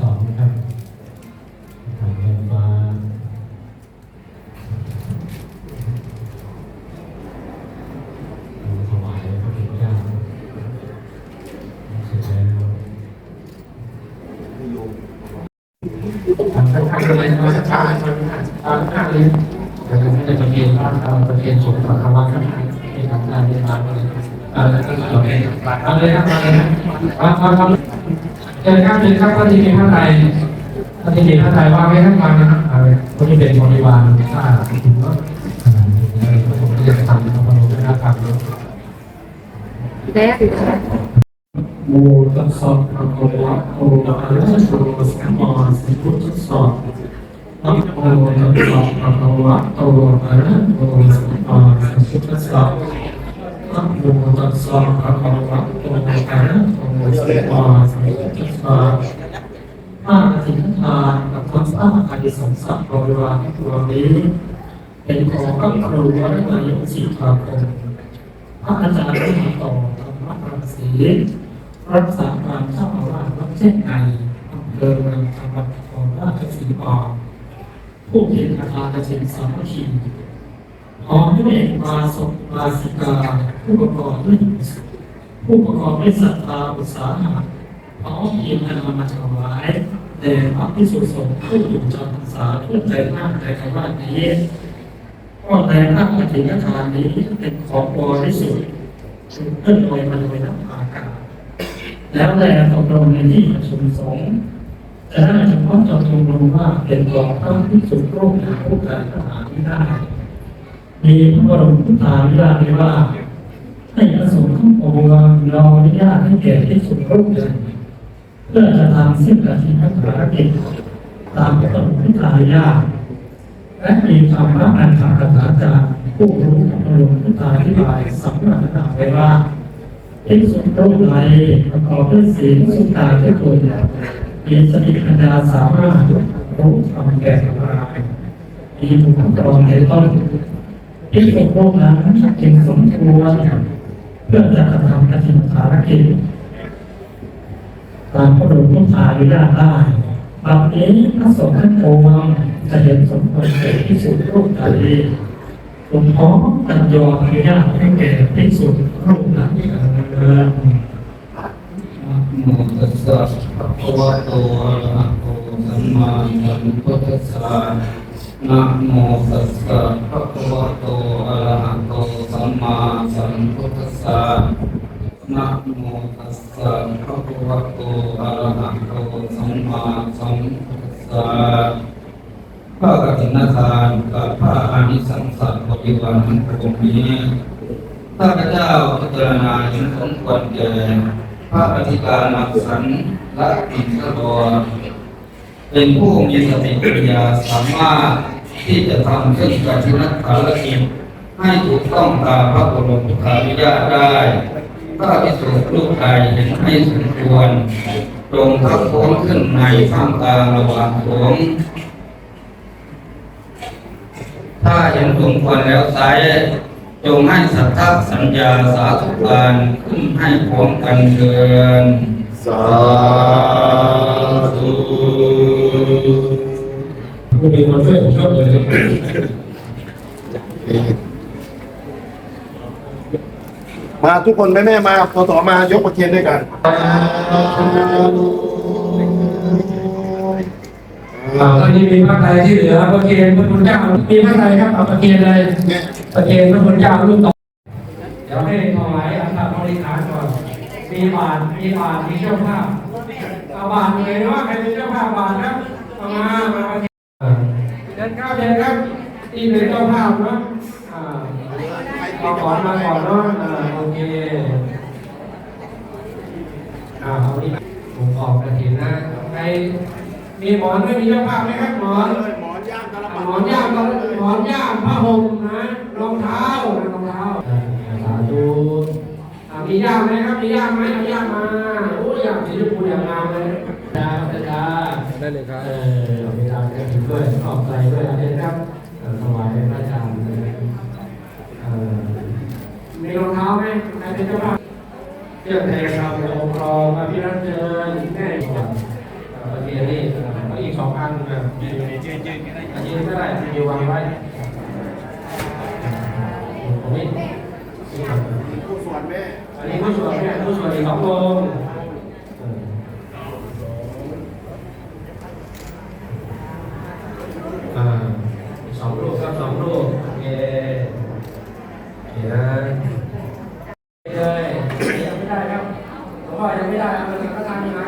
สองนะครับทางเงินฟ้าถวายพระพุทธเจ้าเสร็จแล้วทางข้างเลยมาทางทางข้างเลยแต่ก็ไม่ได้ประเคนว่าเอาประเคนสงฆ์ต่อคำว่าข้างๆที่ทำงานที่มาเลยเอาเลยเอาเลยเอาเลยครับเอาเลยครับเอาเอาเชิญครับเชิญครับท่านที่มีพระไทยท่านที่มีพระไทยว่าให้ท่านฟังนะครับเอาเลยคนที่เป็นบริวารถ้าถึงก็ผมจะทำนะครับผมจะทำแล้วโมตัสสะภะคะวะโตอะระหะโตสัมมาสัมพุทธัสสะนะโมตัสสะภะคะวะโตอะระหะโตสัมมาสัมพุทธัสสะนะโมตัสสะภะคะวะโตอะระหะโต สัมมาสัมพุทธัสสะถ้าสินทานกับทั้งสร้างอดิสงสักบริวารตัวนี้ เป็นของพระครูวัดนายกศิภาคมพระอาจารย์ที่มาต่อธรรมรังสีรักษาการเจ้าอาวาสวัดเช่นในอำเภอเมืองจังหวัดนครราชสีมาผู้เขียนคาถากสินสามัคคีพร้อมด้วยมาศกมาสิกาผู้ประกอบด้วยสุ ผู้ประกอบด้วยศรัทธาอุตสาหะขอมเพียงนำมาถวายแด่พระพิสุสงฆ์ผู้อยู่จำพรรษาทั่วใจมากใจคำว่านี้ก็แต่พระปฏิญทานนี้เป็นของบริสุทธิ์ถึงเพื่อนลอยมาโดยน้ำอากาศแล้วแต่ตกลงในที่ประชุมสงฆ์จะได้เฉพาะจาตรงลงว่าเป็นของพระพิสุรูปหรือผู้การทหารไม่ได้มีพระบรมพุทธานุญาตว่า ให้พระสงฆ์ทั้งปวงเราอนุญาตให้แก่ที่สุดรูปใดเพื่อจะทำสิ้นกฐินภารกิจตามพระบรมพุทานุญาตและมีคำรับอันคำคาถาจารย์ผู้รู้พระบรมพุทธาธิบายสำนักต่างไว้ว่าที่สุดรูปใดประกอบด้วยศีลสุตาที่ควรมีสติปัญญาสามารถรู้ทำแก่กายมีบุคคลในต้นที่สุดโลกนั้นจึงสมควร เพื่อจะกระทำกฐินภารกิจตามพระบรมพุทธานุญาตได้บัดนี้พระสงฆ์ทั้งปวงจะเห็นสมควรเกิดที่สุดรูปใดผมพร้อมกันยอมอนุญาตให้แก่ที่สุดรูปนั้นเถิดนะโมตัสสะภะคะวะโตอะระหะโตสัมมาสัมพุทธัสสะนะโมตัสสะภะคะวะโตอะระหะโตสัมมา สะนะโมตัสสะภะคะวะโตอะระหะโตสัมมาสัมพุทธัสสะพระกฐินทานกับพระอานิสงสะบริวารทั้งปวงนี้ข้าพเจ้าพิจารณาเห็นสมควรแก่พระอธิการนักสันและอินทรวเป็นผู้มีสติปัญญาสามารถที่จะทำขึ้นกับชีวิตภารกิจ ให้ถูกต้องตามพระบรมพุทธานุญาตได้พระพิสุรูปใดเห็นให้สมควรตรงทับโค้งขึ้นในท่ามกลางระหว่างโค้งถ้าเห็นสมควรแล้วไซจงให้สัทธสัญญาสาธุการขึ้นให้พร้อมกันเถินสาธุผู้มีคนช่วยผมช่วยเลย มาทุกคนแม่แม่มาสสมายกประเคนด้วยกันตอนนี้มีพระไทยที่เหลือพระเกณฑ์พระคุณเจ้ามีพระไทยครับเอาพระเกณฑ์เลยพระเกณฑ์พระคุณเจ้ารุ่นต่อเดี๋ยวให้ถวายอัฐบริขารก่อนมีบาทมีบาทมีเจ้าภาพเอาบาทเลยว่าใครเป็นเจ้าภาพบาทครับเอามามาเดินเข้าเดินครับที่เป็นเจ้าภาพเนาะอ่า เอาก่อนมาก่อนเนาะอ่าโอเคอ่าเอานี่ผมออกกระถินนะใครมีหมอนไม่มีเจ้าภาพไหมครับหมอนหมอนย่างกระหมอนย่างหมอนย่างผ้าห่มนะรองเท้ารองเท้าสาธุอ่ามีย่างไหมครับมีย่างไหมเอาย่างมาโอ้ยย่างสีชมพูอย่างงามเลยจ้าจ้าได้เลยครับเออมีทางเดินด้วยขอบใจด้วยนะครับเอ่อถวายพระอาจารย์นะครับเอ่อมีรองเท้าไหมใคร เป็นเจ้าภาพเรื่องแทนครับองค์รองมาพิรัตเชิญแม่ก่อนเอ่อเมื่อกี้นี้สองอันนะยืนยืนยืนยืนก็ได้ยืนวางไว้ตรงนี้ผู้สวนแม่อันนี้ผู้ช่วยเนี่ผู้ช่วยอีกสองคนสองลูกครับสองลูกโอเค เลยยังไม่ได้ครับหลวงพ่อยังไม่ได้เอาเงินพระทานมีไหม